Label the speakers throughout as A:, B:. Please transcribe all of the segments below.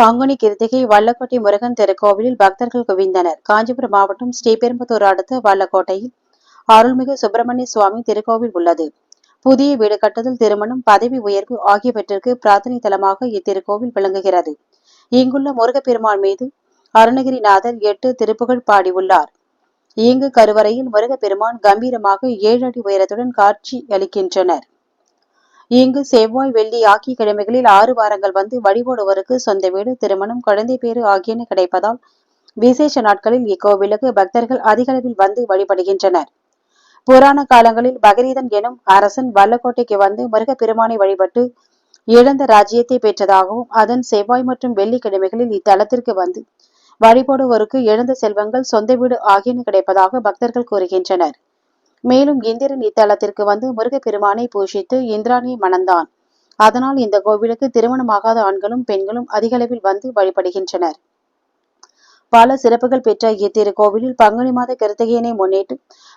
A: பாங்குனி கிருத்திகை வல்லக்கோட்டை முருகன் திருக்கோவிலில் பக்தர்கள் குவிந்தனர். காஞ்சிபுரம் மாவட்டம் ஸ்ரீபெரும்புத்தூர் அடுத்த வல்லக்கோட்டையில் அருள்மிகு சுப்பிரமணிய சுவாமி திருக்கோவில் உள்ளது. புதிய வீடு கட்டுதல் திருமணம் பதவி உயர்வு ஆகியவற்றிற்கு பிரார்த்தனை தலமாக இத்திருக்கோவில் விளங்குகிறது. இங்குள்ள முருகப்பெருமான் மீது அருணகிரிநாதர் எட்டு திருப்புகழ் பாடியுள்ளார். இங்கு கருவறையில் முருகப்பெருமான் கம்பீரமாக ஏழு அடி உயரத்துடன் காட்சி அளிக்கின்றனர். இங்கு செவ்வாய் வெள்ளி ஆகிய கிழமைகளில் ஆறு வாரங்கள் வந்து வழிபடுவோருக்கு சொந்த வீடு திருமணம் குழந்தை பேறு ஆகியன கிடைப்பதால் விசேஷ நாட்களில் இக்கோவிலுக்கு பக்தர்கள் அதிகளவில் வந்து வழிபடுகின்றனர். புராண காலங்களில் பகரீதன் எனும் அரசன் வல்லக்கோட்டைக்கு வந்து முருகப்பெருமானை வழிபட்டு இழந்த ராஜ்யத்தை பெற்றதாகவும் அதன் செவ்வாய் மற்றும் வெள்ளிக்கிழமைகளில் இத்தலத்திற்கு வந்து வழிபடுவோருக்கு இழந்த செல்வங்கள் சொந்த வீடு ஆகியன கிடைப்பதாக பக்தர்கள் கூறுகின்றனர். மேலும் இந்திரன் இத்தலத்திற்கு வந்து முருகப்பெருமானை பூஷித்து இந்திராணியை மணந்தான். அதனால் இந்த கோவிலுக்கு திருமணமாகாத ஆண்களும் பெண்களும் அதிகளவில் வந்து வழிபடுகின்றனர். பல சிறப்புகள் பெற்ற இத்திருக்கோவிலில் பங்குனி மாத கிருத்திகையினை முன்னிட்டு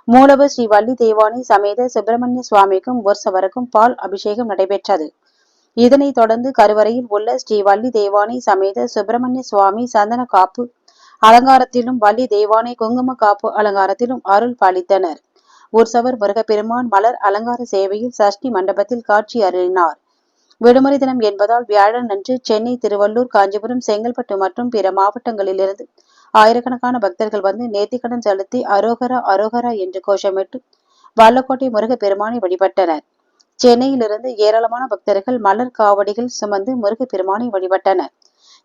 A: மூலவர் ஸ்ரீ வள்ளி தேவானி சமேத சுப்பிரமணிய சுவாமிக்கும் உற்சவருக்கும் பால் அபிஷேகம் நடைபெற்றது. இதனைத் தொடர்ந்து கருவறையில் உள்ள ஸ்ரீ வள்ளி தேவானை சமேத சுப்பிரமணிய சுவாமி சந்தன காப்பு அலங்காரத்திலும் வள்ளி தேவானை குங்கும காப்பு அலங்காரத்திலும் அருள் பாலித்தனர். உற்சவர் முருகப்பெருமான் மலர் அலங்கார சேவையில் சஷ்டி மண்டபத்தில் காட்சி அருளினார். விடுமுறை தினம் என்பதால் வியாழன் அன்று சென்னை திருவள்ளூர் காஞ்சிபுரம் செங்கல்பட்டு மற்றும் பிற மாவட்டங்களிலிருந்து ஆயிரக்கணக்கான பக்தர்கள் வந்து நேர்த்திக்கடன் செலுத்தி அரோகரா அரோகரா என்று கோஷமிட்டு வல்லக்கோட்டை முருகப்பெருமானை வழிபட்டனர். சென்னையிலிருந்து ஏராளமான பக்தர்கள் மலர் காவடிகள் சுமந்து முருகப்பெருமானை வழிபட்டனர்.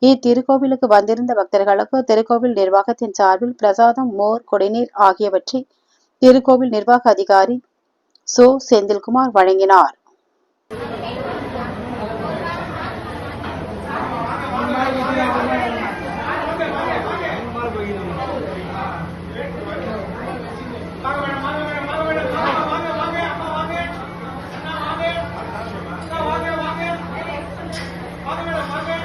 A: இத்திருக்கோவிலுக்கு வந்திருந்த பக்தர்களுக்கு திருக்கோவில் நிர்வாகத்தின் சார்பில் பிரசாதம் மோர் குடிநீர் ஆகியவற்றை திருக்கோவில் நிர்வாக அதிகாரி சோ. செந்தில்குமார் வழங்கினார்.
B: வாங்க